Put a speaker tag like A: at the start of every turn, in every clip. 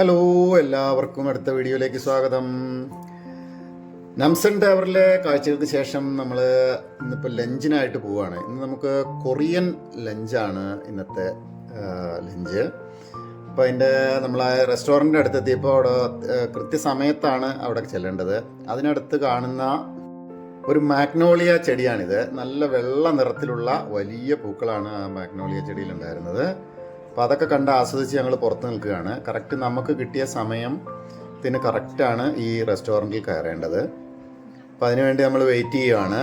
A: Hello എല്ലാവർക്കും അടുത്ത വീഡിയോയിലേക്ക് സ്വാഗതം. നംസൺ ടവറിലെ കാഴ്ചകൾക്ക് ശേഷം നമ്മൾ ഇന്നിപ്പോൾ ലഞ്ചിനായിട്ട് പോവുകയാണ് ഇന്ന് നമുക്ക് കൊറിയൻ ലഞ്ചാണ് ഇന്നത്തെ ലഞ്ച്. അപ്പോൾ അതിന്റെ നമ്മൾ റെസ്റ്റോറന്റിന്റെ അടുത്തെത്തിയപ്പോൾ അവിടെ കൃത്യസമയത്താണ് അവിടെ ചെല്ലേണ്ടത്. അതിനടുത്ത് കാണുന്ന ഒരു മാഗ്നോളിയ ചെടിയാണിത്. നല്ല വെള്ള നിറത്തിലുള്ള വലിയ പൂക്കളാണ് ആ മാഗ്നോളിയ ചെടിയിലുണ്ടായിരുന്നത്. അപ്പോൾ അതൊക്കെ കണ്ട് ആസ്വദിച്ച് ഞങ്ങൾ പുറത്ത് നിൽക്കുകയാണ്. കറക്റ്റ് നമുക്ക് കിട്ടിയ സമയത്തിന് കറക്റ്റാണ് ഈ റെസ്റ്റോറന്റിൽ കയറേണ്ടത്. അപ്പോൾ അതിനുവേണ്ടി നമ്മൾ വെയിറ്റ് ചെയ്യുകയാണ്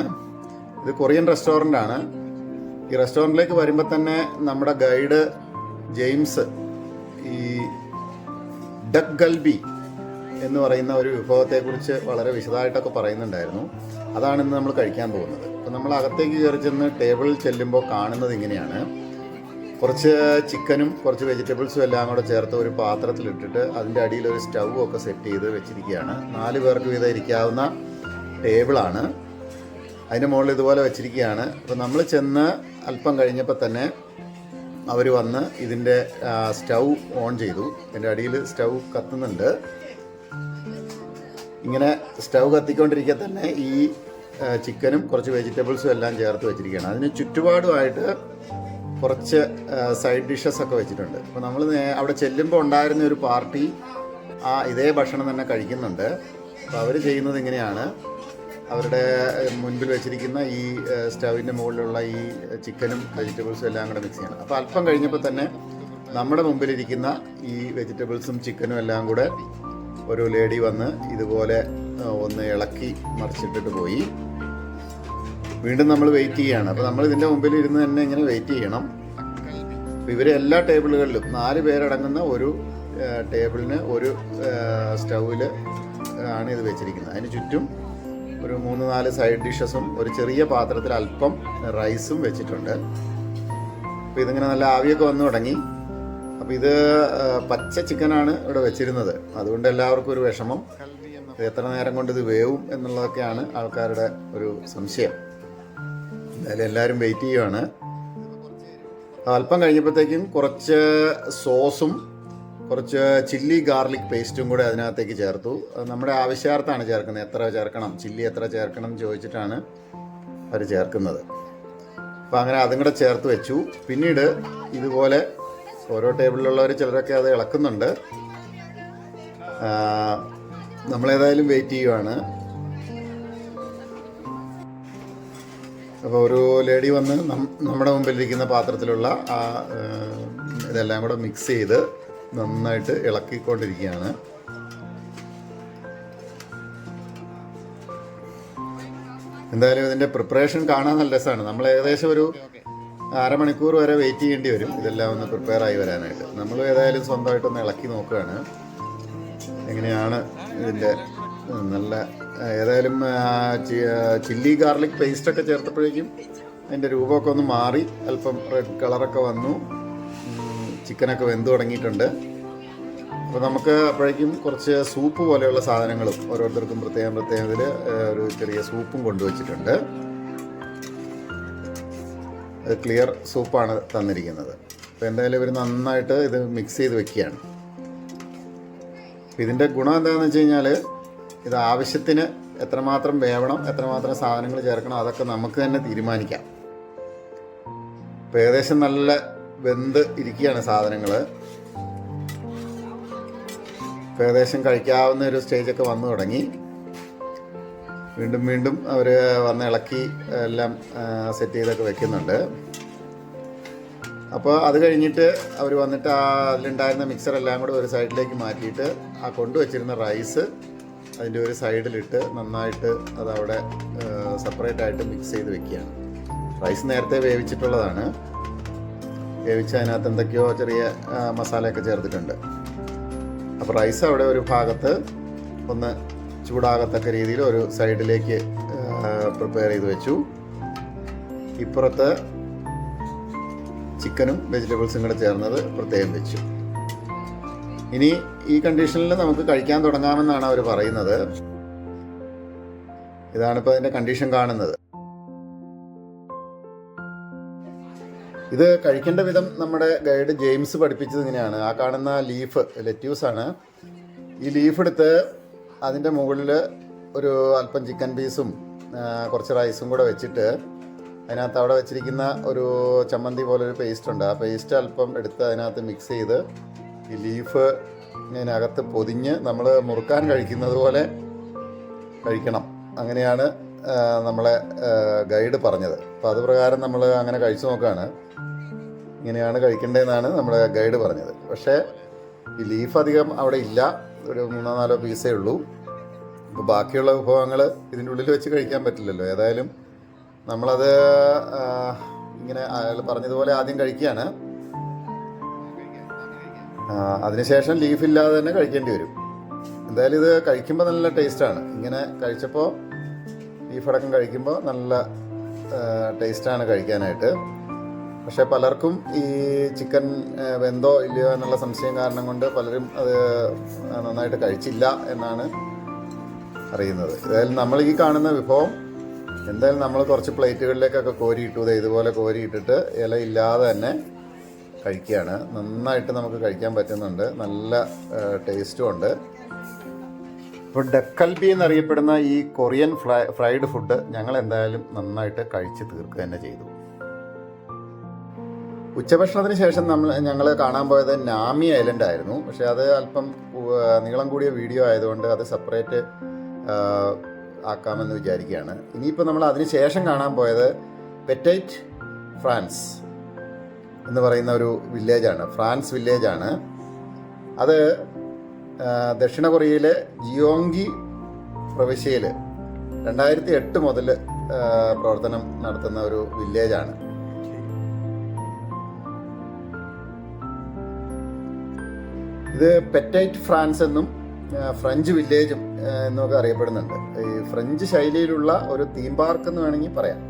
A: ഇത് കൊറിയൻ റെസ്റ്റോറന്റ് ആണ്. ഈ റെസ്റ്റോറന്റിലേക്ക് വരുമ്പോൾ തന്നെ നമ്മുടെ ഗൈഡ് ജെയിംസ് ഈ ഡക് ഗൽബി എന്ന് പറയുന്ന ഒരു വിഭവത്തെക്കുറിച്ച് വളരെ വിശദമായിട്ടൊക്കെ പറയുന്നുണ്ടായിരുന്നു. അതാണ് ഇന്ന് നമ്മൾ കഴിക്കാൻ പോകുന്നത്. അപ്പോൾ നമ്മൾ അകത്തേക്ക് കയറി ചെന്ന് ടേബിളിൽ ചെല്ലുമ്പോൾ കാണുന്നത് ഇങ്ങനെയാണ്. കുറച്ച് ചിക്കനും കുറച്ച് വെജിറ്റബിൾസും എല്ലാം കൂടെ ചേർത്ത് ഒരു പാത്രത്തിലിട്ടിട്ട് അതിന്റെ അടിയിൽ ഒരു സ്റ്റൗ ഒക്കെ സെറ്റ് ചെയ്ത് വെച്ചിരിക്കുകയാണ്. നാല് പേർക്ക് വീതം ഇരിക്കാവുന്ന ടേബിളാണ്. അതിന്റെ മുകളിൽ ഇതുപോലെ വെച്ചിരിക്കുകയാണ്. അപ്പോൾ നമ്മൾ ചെന്ന് അല്പം കഴിഞ്ഞപ്പോൾ തന്നെ അവർ വന്ന് ഇതിന്റെ സ്റ്റൗ ഓൺ ചെയ്തു. അതിന്റെ അടിയിൽ സ്റ്റൗ കത്തുന്നുണ്ട്. ഇങ്ങനെ സ്റ്റൗ കത്തിക്കൊണ്ടിരിക്കെ തന്നെ ഈ ചിക്കനും കുറച്ച് വെജിറ്റബിൾസും എല്ലാം ചേർത്ത് വെച്ചിരിക്കുകയാണ്. അതിന് ചുറ്റുപാടുമായിട്ട് കുറച്ച് സൈഡ് ഡിഷസ് ഒക്കെ വെച്ചിട്ടുണ്ട്. അപ്പോൾ നമ്മൾ അവിടെ ചെല്ലുമ്പോൾ ഉണ്ടായിരുന്ന ഒരു പാർട്ടി ആ ഇതേ ഭക്ഷണം തന്നെ കഴിക്കുന്നുണ്ട്. അപ്പോൾ അവർ ചെയ്യുന്നത് ഇങ്ങനെയാണ്. അവരുടെ മുൻപിൽ വെച്ചിരിക്കുന്ന ഈ സ്റ്റവിന്റെ മുകളിലുള്ള ഈ ചിക്കനും വെജിറ്റബിൾസും എല്ലാം കൂടെ മിക്സ് ചെയ്യണം. അപ്പോൾ അല്പം കഴിഞ്ഞപ്പോൾ തന്നെ നമ്മുടെ മുമ്പിലിരിക്കുന്ന ഈ വെജിറ്റബിൾസും ചിക്കനും എല്ലാം കൂടെ ഒരു ലേഡി വന്ന് ഇതുപോലെ ഒന്ന് ഇളക്കി മറിച്ചിട്ടിട്ട് പോയി. വീണ്ടും നമ്മൾ വെയിറ്റ് ചെയ്യുകയാണ്. അപ്പോൾ നമ്മൾ ഇതിന്റെ മുമ്പിൽ ഇരുന്ന് തന്നെ ഇങ്ങനെ വെയിറ്റ് ചെയ്യണം. അപ്പോൾ ഇവർ എല്ലാ ടേബിളുകളിലും നാല് പേരടങ്ങുന്ന ഒരു ടേബിളിന് ഒരു സ്റ്റൗവിൽ ആണ് ഇത് വെച്ചിരിക്കുന്നത്. അതിന് ചുറ്റും ഒരു മൂന്ന് നാല് സൈഡ് ഡിഷസും ഒരു ചെറിയ പാത്രത്തിൽ അല്പം റൈസും വെച്ചിട്ടുണ്ട്. അപ്പോൾ ഇതിങ്ങനെ നല്ല ആവിയൊക്കെ വന്നു തുടങ്ങി. അപ്പോൾ ഇത് പച്ച ചിക്കനാണ് ഇവിടെ വെച്ചിരുന്നത്. അതുകൊണ്ട് എല്ലാവർക്കും ഒരു വിഷമം. എത്ര നേരം കൊണ്ട് ഇത് വേവും എന്നുള്ളതൊക്കെയാണ് ആൾക്കാരുടെ ഒരു സംശയം. എന്തായാലും എല്ലാവരും വെയിറ്റ് ചെയ്യുവാണ്. അല്പം കഴിഞ്ഞപ്പോഴത്തേക്കും കുറച്ച് സോസും കുറച്ച് ചില്ലി ഗാർലിക് പേസ്റ്റും കൂടെ അതിനകത്തേക്ക് ചേർത്തു. നമ്മുടെ ആവശ്യാർത്ഥമാണ് ചേർക്കുന്നത്. എത്ര ചേർക്കണം? ചില്ലി എത്ര ചേർക്കണം എന്ന് ചോദിച്ചിട്ടാണ് അവർ ചേർക്കുന്നത്. അപ്പോൾ അങ്ങനെ അതും കൂടെ ചേർത്ത് വെച്ചു. പിന്നീട് ഇതുപോലെ ഓരോ ടേബിളിലുള്ളവർ ചിലരൊക്കെ അത് ഇളക്കുന്നുണ്ട്. നമ്മളേതായാലും വെയിറ്റ് ചെയ്യുവാണ്. അപ്പോൾ ഒരു ലേഡി വന്ന് നമ്മുടെ മുമ്പിലിരിക്കുന്ന പാത്രത്തിലുള്ള ആ ഇതെല്ലാം കൂടെ മിക്സ് ചെയ്ത് നന്നായിട്ട് ഇളക്കിക്കൊണ്ടിരിക്കുകയാണ്. എന്തായാലും ഇതിന്റെ പ്രിപ്പറേഷൻ കാണാൻ നല്ല രസമാണ്. നമ്മൾ ഏകദേശം ഒരു അരമണിക്കൂർ വരെ വെയിറ്റ് ചെയ്യേണ്ടി വരും. ഇതെല്ലാം ഒന്ന് പ്രിപ്പയർ ആയി വരാനായിട്ട്. നമ്മൾ ഏതായാലും സ്വന്തമായിട്ടൊന്ന് ഇളക്കി നോക്കുകയാണ്. എങ്ങനെയാണ് ഇതിന്റെ നല്ല ഏതായാലും ചില്ലി ഗാർലിക് പേസ്റ്റ് ഒക്കെ ചേർത്തപ്പോഴേക്കും അതിന്റെ രൂപമൊക്കെ ഒന്ന് മാറി. അല്പം റെഡ് കളറൊക്കെ വന്നു. ചിക്കനൊക്കെ വെന്ത് തുടങ്ങിയിട്ടുണ്ട്. അപ്പോൾ നമുക്ക് അപ്പോഴേക്കും കുറച്ച് സൂപ്പ് പോലെയുള്ള സാധനങ്ങളും ഓരോരുത്തർക്കും പ്രത്യേകം പ്രത്യേകം ഇതിൽ ഒരു ചെറിയ സൂപ്പും കൊണ്ടുവച്ചിട്ടുണ്ട്. ക്ലിയർ സൂപ്പാണ് തന്നിരിക്കുന്നത്. അപ്പോൾ എന്തായാലും ഇവർ നന്നായിട്ട് ഇത് മിക്സ് ചെയ്ത് വെക്കുകയാണ്. ഇതിന്റെ ഗുണം എന്താണെന്ന് വെച്ച് കഴിഞ്ഞാൽ ഇത് ആവശ്യത്തിന് എത്രമാത്രം വേവണം എത്രമാത്രം സാധനങ്ങൾ ചേർക്കണം അതൊക്കെ നമുക്ക് തന്നെ തീരുമാനിക്കാം. ഏകദേശം നല്ല വെന്ത് ഇരിക്കുകയാണ് സാധനങ്ങൾ. ഏകദേശം കഴിക്കാവുന്ന ഒരു സ്റ്റേജൊക്കെ വന്നു തുടങ്ങി. വീണ്ടും വീണ്ടും അവർ വന്ന് ഇളക്കി എല്ലാം സെറ്റ് ചെയ്തൊക്കെ വെക്കുന്നുണ്ട്. അപ്പോൾ അത് കഴിഞ്ഞിട്ട് അവർ വന്നിട്ട് ആ അതിലുണ്ടായിരുന്ന മിക്സർ എല്ലാം കൂടെ ഒരു സൈഡിലേക്ക് മാറ്റിയിട്ട് ആ കൊണ്ടുവച്ചിരുന്ന റൈസ് അതിന്റെ ഒരു സൈഡിലിട്ട് നന്നായിട്ട് അതവിടെ സെപ്പറേറ്റ് ആയിട്ട് മിക്സ് ചെയ്ത് വെക്കുകയാണ്. റൈസ് നേരത്തെ വേവിച്ചിട്ടുള്ളതാണ്. വേവിച്ച് അതിനകത്ത് എന്തൊക്കെയോ ചെറിയ മസാലയൊക്കെ ചേർത്തിട്ടുണ്ട്. അപ്പോൾ റൈസ് അവിടെ ഒരു ഭാഗത്ത് ഒന്ന് ചൂടാകത്തക്ക രീതിയിൽ ഒരു സൈഡിലേക്ക് പ്രിപ്പയർ ചെയ്ത് വെച്ചു. ഇപ്പുറത്ത് ചിക്കനും വെജിറ്റബിൾസും കൂടെ ചേർന്നത് പ്രത്യേകം വെച്ചു. ഇനി ഈ കണ്ടീഷനിൽ നമുക്ക് കഴിക്കാൻ തുടങ്ങാമെന്നാണ് അവർ പറയുന്നത്. ഇതാണ് ഇതാണിപ്പോൾ അതിന്റെ കണ്ടീഷൻ കാണുന്നത്. ഇത് കഴിക്കേണ്ട വിധം നമ്മുടെ ഗൈഡ് ജെയിംസ് പഠിപ്പിച്ചത് ഇങ്ങനെയാണ് ആ കാണുന്ന ലീഫ് ലെറ്റ്യൂസ് ആണ്. ഈ ലീഫ് എടുത്ത് അതിന്റെ മുകളിൽ ഒരു അല്പം ചിക്കൻ പീസും കുറച്ച് റൈസും കൂടെ വെച്ചിട്ട് അതിനകത്ത് അവിടെ വെച്ചിരിക്കുന്ന ഒരു ചമ്മന്തി പോലെ ഒരു പേസ്റ്റ് ഉണ്ട്. ആ പേസ്റ്റ് അല്പം എടുത്ത് അതിനകത്ത് മിക്സ് ചെയ്ത് ഈ ലീഫ് ഇതിനകത്ത് പൊതിഞ്ഞ് നമ്മൾ മുറുക്കാൻ കഴിക്കുന്നത് പോലെ കഴിക്കണം. അങ്ങനെയാണ് നമ്മളെ ഗൈഡ് പറഞ്ഞത്. അപ്പോൾ അത് പ്രകാരം നമ്മൾ അങ്ങനെ കഴിച്ചു നോക്കുകയാണ് ഇങ്ങനെയാണ് കഴിക്കേണ്ടതെന്നാണ് നമ്മുടെ ഗൈഡ് പറഞ്ഞത്. പക്ഷേ ഈ ലീഫ് അധികം അവിടെ ഇല്ല. ഒരു മൂന്നോ നാലോ പീസേ ഉള്ളൂ. അപ്പോൾ ബാക്കിയുള്ള വിഭവങ്ങൾ ഇതിന്റെ ഉള്ളിൽ വെച്ച് കഴിക്കാൻ പറ്റില്ലല്ലോ. ഏതായാലും നമ്മളത് ഇങ്ങനെ അയാൾ പറഞ്ഞതുപോലെ ആദ്യം കഴിക്കുകയാണ്. അതിനുശേഷം ലീഫ് ഇല്ലാതെ തന്നെ കഴിക്കേണ്ടി വരും. എന്തായാലും ഇത് കഴിക്കുമ്പോൾ നല്ല ടേസ്റ്റാണ്. ഇങ്ങനെ കഴിച്ചപ്പോൾ ബീഫ് അടക്കം കഴിക്കുമ്പോൾ നല്ല ടേസ്റ്റാണ് കഴിക്കാനായിട്ട്. പക്ഷെ പലർക്കും ഈ ചിക്കൻ വെന്തോ ഇല്ലയോ എന്നുള്ള സംശയം കാരണം കൊണ്ട് പലരും അത് നന്നായിട്ട് കഴിച്ചില്ല എന്നാണ് അറിയുന്നത്. ഏതായാലും നമ്മൾ ഈ കാണുന്ന വിഭവം എന്തായാലും നമ്മൾ കുറച്ച് പ്ലേറ്റുകളിലേക്കൊക്കെ കോരിയിട്ടു ഇതുപോലെ കോരിയിട്ടിട്ട് ഇല ഇല്ലാതെ തന്നെ കഴിക്കുകയാണ്. നന്നായിട്ട് നമുക്ക് കഴിക്കാൻ പറ്റുന്നുണ്ട്. നല്ല ടേസ്റ്റും ഉണ്ട്. ഇപ്പോൾ ഡക്കൽബി എന്നറിയപ്പെടുന്ന ഈ കൊറിയൻ ഫ്രൈ ഫ്രൈഡ് ഫുഡ് ഞങ്ങൾ എന്തായാലും നന്നായിട്ട് കഴിച്ച് തീർക്കുക തന്നെ ചെയ്തു. ഉച്ചഭക്ഷണത്തിന് ശേഷം നമ്മൾ ഞങ്ങൾ കാണാൻ പോയത് നാമി ഐലൻഡ് ആയിരുന്നു. പക്ഷേ അത് അല്പം നീളം കൂടിയ വീഡിയോ ആയതുകൊണ്ട് അത് സെപ്പറേറ്റ് ആക്കാമെന്ന് വിചാരിക്കുകയാണ്. ഇനിയിപ്പോൾ നമ്മൾ അതിന് ശേഷം കാണാൻ പോയത് പെറ്റൈറ്റ് ഫ്രാൻസ്. എന്ന് പറയുന്ന ഒരു വില്ലേജാണ്. ഫ്രാൻസ് വില്ലേജാണ്. അത് ദക്ഷിണ കൊറിയയിലെ ജിയോങ്കി പ്രവിശ്യയിൽ രണ്ടായിരത്തി എട്ട് മുതൽ പ്രവർത്തനം നടത്തുന്ന ഒരു വില്ലേജാണ്. ഇത് പെറ്റൈറ്റ് ഫ്രാൻസ് എന്നും ഫ്രഞ്ച് വില്ലേജും എന്നൊക്കെ അറിയപ്പെടുന്നുണ്ട്. ഈ ഫ്രഞ്ച് ശൈലിയിലുള്ള ഒരു തീം പാർക്ക് എന്ന് വേണമെങ്കിൽ പറയാം.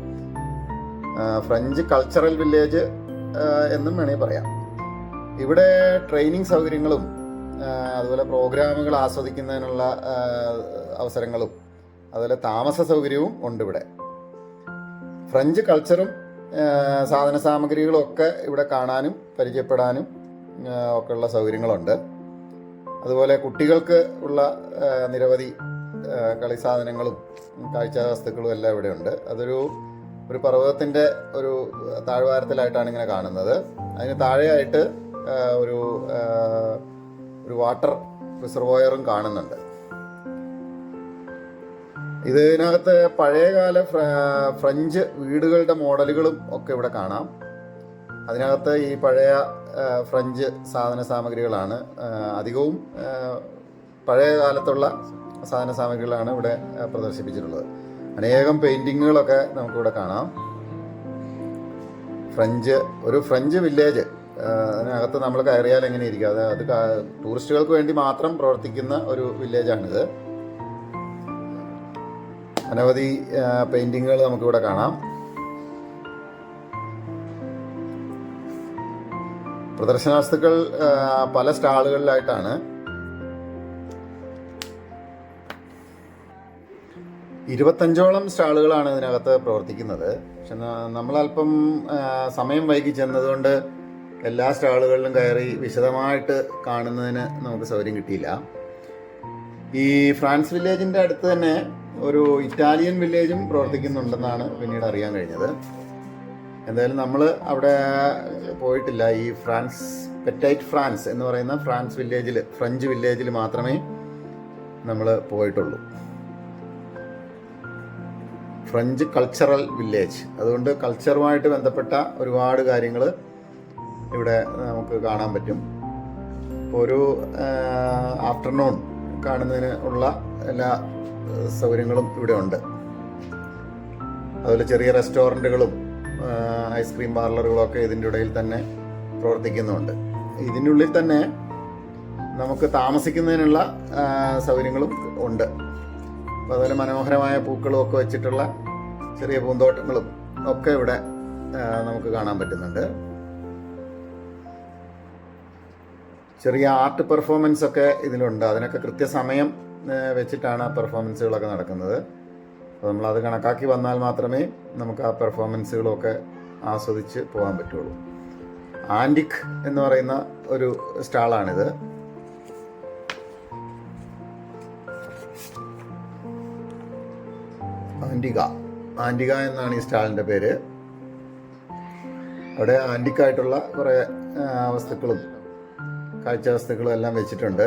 A: ഫ്രഞ്ച് കൾച്ചറൽ വില്ലേജ് എന്നും വേണമെങ്കിൽ പറയാം. ഇവിടെ ട്രെയിനിങ് സൗകര്യങ്ങളും അതുപോലെ പ്രോഗ്രാമുകൾ ആസ്വദിക്കുന്നതിനുള്ള അവസരങ്ങളും അതുപോലെ താമസ സൗകര്യവും ഉണ്ട് ഇവിടെ. ഫ്രഞ്ച് കൾച്ചറും സാധന സാമഗ്രികളും ഒക്കെ ഇവിടെ കാണാനും പരിചയപ്പെടാനും ഒക്കെയുള്ള സൗകര്യങ്ങളുണ്ട്. അതുപോലെ കുട്ടികൾക്ക് ഉള്ള നിരവധി കളി സാധനങ്ങളും കാഴ്ച വസ്തുക്കളും എല്ലാം ഇവിടെ ഉണ്ട് അതൊരു ഒരു പർവതത്തിന്റെ ഒരു താഴ്വാരത്തിലായിട്ടാണ് ഇങ്ങനെ കാണുന്നത്. അതിന് താഴെയായിട്ട് ഒരു ഒരു വാട്ടർ റിസർവോയറും കാണുന്നുണ്ട്. ഇതിനകത്ത് പഴയകാല ഫ്രഞ്ച് വീടുകളുടെ മോഡലുകളും ഒക്കെ ഇവിടെ കാണാം. അതിനകത്ത് ഈ പഴയ ഫ്രഞ്ച് സാധന സാമഗ്രികളാണ് അധികവും പഴയ കാലത്തുള്ള സാധന സാമഗ്രികളാണ് ഇവിടെ പ്രദർശിപ്പിച്ചിട്ടുള്ളത്. അനേകം പെയിന്റിങ്ങുകളൊക്കെ നമുക്കിവിടെ കാണാം. ഫ്രഞ്ച് ഒരു ഫ്രഞ്ച് വില്ലേജ്. അതിനകത്ത് നമ്മൾ കയറിയാൽ എങ്ങനെ ഇരിക്കും? അത് അത് ടൂറിസ്റ്റുകൾക്ക് വേണ്ടി മാത്രം പ്രവർത്തിക്കുന്ന ഒരു വില്ലേജാണിത്. അനവധി പെയിന്റിങ്ങുകൾ നമുക്കിവിടെ കാണാം. പ്രദർശന വസ്തുക്കൾ പല സ്റ്റാളുകളിലായിട്ടാണ് ഇരുപത്തഞ്ചോളം സ്റ്റാളുകളാണ് ഇതിനകത്ത് പ്രവർത്തിക്കുന്നത്. പക്ഷെ നമ്മളല്പം സമയം വൈകി ചെന്നതുകൊണ്ട് എല്ലാ സ്റ്റാളുകളിലും കയറി വിശദമായിട്ട് കാണുന്നതിന് നമുക്ക് സൗകര്യം കിട്ടിയില്ല. ഈ ഫ്രാൻസ് വില്ലേജിന്റെ അടുത്ത് തന്നെ ഒരു ഇറ്റാലിയൻ വില്ലേജും പ്രവർത്തിക്കുന്നുണ്ടെന്നാണ് പിന്നീട് അറിയാൻ കഴിഞ്ഞത്. എന്തായാലും നമ്മൾ അവിടെ പോയിട്ടില്ല. ഈ ഫ്രാൻസ് പെറ്റൈറ്റ് ഫ്രാൻസ് എന്ന് പറയുന്ന ഫ്രാൻസ് വില്ലേജിൽ ഫ്രഞ്ച് വില്ലേജിൽ മാത്രമേ നമ്മൾ പോയിട്ടുള്ളൂ. ഫ്രഞ്ച് കൾച്ചറൽ വില്ലേജ് അതുകൊണ്ട് കൾച്ചറുമായിട്ട് ബന്ധപ്പെട്ട ഒരുപാട് കാര്യങ്ങൾ ഇവിടെ നമുക്ക് കാണാൻ പറ്റും. ഇപ്പോൾ ഒരു ആഫ്റ്റർനൂൺ കാണുന്നതിന് ഉള്ള എല്ലാ സൗകര്യങ്ങളും ഇവിടെ ഉണ്ട്. അതുപോലെ ചെറിയ റെസ്റ്റോറന്റുകളും ഐസ്ക്രീം പാർലറുകളൊക്കെ ഇതിന്റെ ഇടയിൽ തന്നെ പ്രവർത്തിക്കുന്നുണ്ട്. ഇതിനുള്ളിൽ തന്നെ നമുക്ക് താമസിക്കുന്നതിനുള്ള സൗകര്യങ്ങളും ഉണ്ട്. അതുപോലെ മനോഹരമായ പൂക്കളും ഒക്കെ വെച്ചിട്ടുള്ള ചെറിയ പൂന്തോട്ടങ്ങളും ഒക്കെ ഇവിടെ നമുക്ക് കാണാൻ പറ്റുന്നുണ്ട്. ചെറിയ ആർട്ട് പെർഫോമൻസ് ഒക്കെ ഇതിലുണ്ട്. അതിനൊക്കെ കൃത്യസമയം വെച്ചിട്ടാണ് ആ പെർഫോമൻസുകളൊക്കെ നടക്കുന്നത്. അപ്പോൾ അത് കണക്കാക്കി വന്നാൽ മാത്രമേ നമുക്ക് ആ പെർഫോമൻസുകളൊക്കെ ആസ്വദിച്ച് പോകാൻ പറ്റുള്ളൂ. ആന്റിക് എന്ന് പറയുന്ന ഒരു സ്റ്റാളാണിത്. ആന്റിക ആന്റിക എന്നാണ് ഈ സ്റ്റാളിന്റെ പേര്. അവിടെ ആന്റിക്കായിട്ടുള്ള കുറേ വസ്തുക്കളും കാഴ്ച വസ്തുക്കളും എല്ലാം വെച്ചിട്ടുണ്ട്.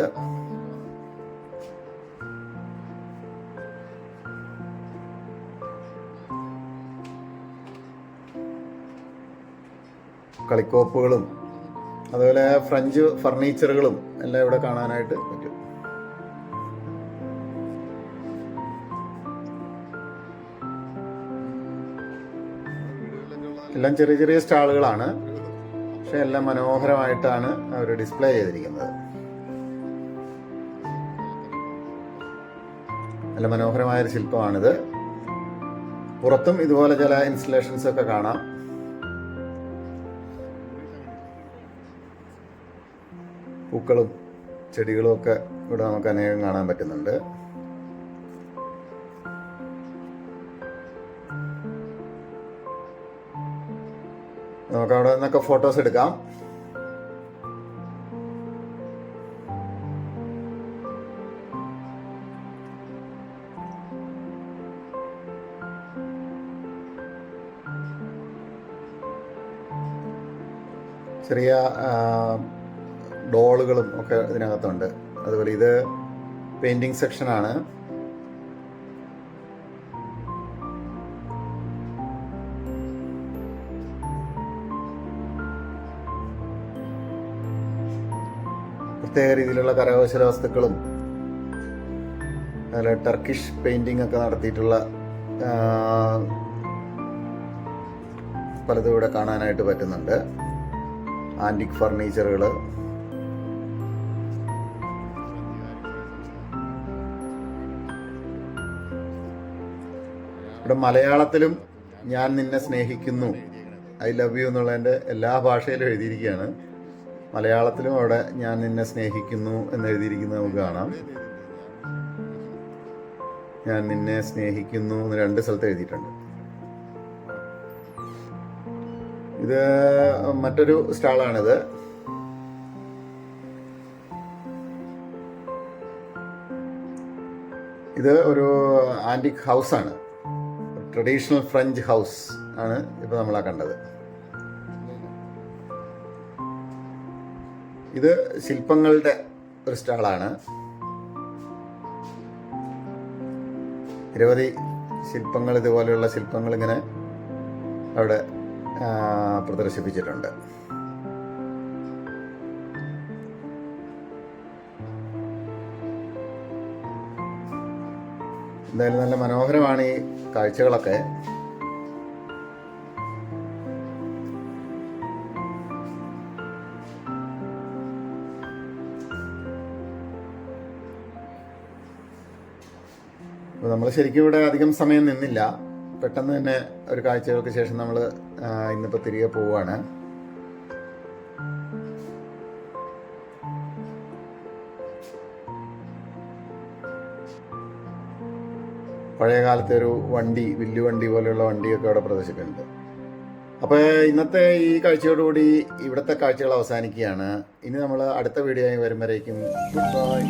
A: കളിക്കോപ്പുകളും അതുപോലെ ഫ്രഞ്ച് ഫർണിച്ചറുകളും എല്ലാം ഇവിടെ കാണാനായിട്ട് പറ്റും. എല്ലാം ചെറിയ ചെറിയ സ്റ്റാളുകളാണ്. പക്ഷെ എല്ലാം മനോഹരമായിട്ടാണ് അവർ ഡിസ്പ്ലേ ചെയ്തിരിക്കുന്നത്. നല്ല മനോഹരമായ ഒരു ശില്പമാണിത്. പുറത്തും ഇതുപോലെ ചില ഇൻസ്റ്റലേഷൻസ് ഒക്കെ കാണാം. പൂക്കളും ചെടികളും ഒക്കെ ഇവിടെ നമുക്ക് അനേകം കാണാൻ പറ്റുന്നുണ്ട്. നമുക്ക് അവിടെ നിന്നൊക്കെ ഫോട്ടോസ് എടുക്കാം. ചെറിയ ഡോളുകളും ഒക്കെ ഇതിനകത്തുണ്ട്. അതുപോലെ ഇത് പെയിന്റിംഗ് സെക്ഷനാണ് പ്രത്യേക രീതിയിലുള്ള കരകൗശല വസ്തുക്കളും അതുപോലെ ടർക്കിഷ് പെയിന്റിംഗ് ഒക്കെ നടത്തിയിട്ടുള്ള പലതും ഇവിടെ കാണാനായിട്ട് പറ്റുന്നുണ്ട്. ആന്റിക് ഫർണിച്ചറുകൾ ഇവിടെ മലയാളത്തിലും ഞാൻ നിന്നെ സ്നേഹിക്കുന്നു. ഐ ലവ് യു എന്നുള്ളതിന്റെ എല്ലാ ഭാഷയിലും എഴുതിയിരിക്കുകയാണ്. മലയാളത്തിലും അവിടെ ഞാൻ നിന്നെ സ്നേഹിക്കുന്നു എന്ന് എഴുതിയിരിക്കുന്നത് നമുക്ക് കാണാം. ഞാൻ നിന്നെ സ്നേഹിക്കുന്നു എന്ന് രണ്ട് സ്ഥലത്ത് എഴുതിയിട്ടുണ്ട്. ഇത് മറ്റൊരു സ്റ്റാളാണിത്. ഇത് ഒരു ആന്റിക് ഹൗസാണ്. ട്രഡീഷണൽ ഫ്രഞ്ച് ഹൗസ് ആണ് ഇപ്പോൾ നമ്മളാ കണ്ടത്. ഇത് ശില്പങ്ങളുടെ ഒരു സ്റ്റാളാണ്. നിരവധി ശില്പങ്ങൾ ഇതുപോലെയുള്ള ശില്പങ്ങൾ ഇങ്ങനെ അവിടെ പ്രദർശിപ്പിച്ചിട്ടുണ്ട്. എന്തായാലും നല്ല മനോഹരമാണ് ഈ കാഴ്ചകളൊക്കെ. നമ്മൾ ശരിക്കും ഇവിടെ അധികം സമയം നിന്നില്ല. പെട്ടെന്ന് തന്നെ ഒരു കാഴ്ചകൾക്ക് ശേഷം നമ്മൾ ഇന്നിപ്പോൾ തിരികെ പോവുകയാണ് പഴയ കാലത്തെ ഒരു വണ്ടി വില്ലുവണ്ടി പോലെയുള്ള വണ്ടിയൊക്കെ അവിടെ പ്രദർശിപ്പിക്കുന്നുണ്ട്. അപ്പോൾ ഇന്നത്തെ ഈ കാഴ്ചയോടുകൂടി ഇവിടുത്തെ കാഴ്ചകൾ അവസാനിക്കുകയാണ്. ഇനി നമ്മൾ അടുത്ത വീഡിയോ ആയി വരുമ്പോഴേക്കും ഗുഡ് ബൈ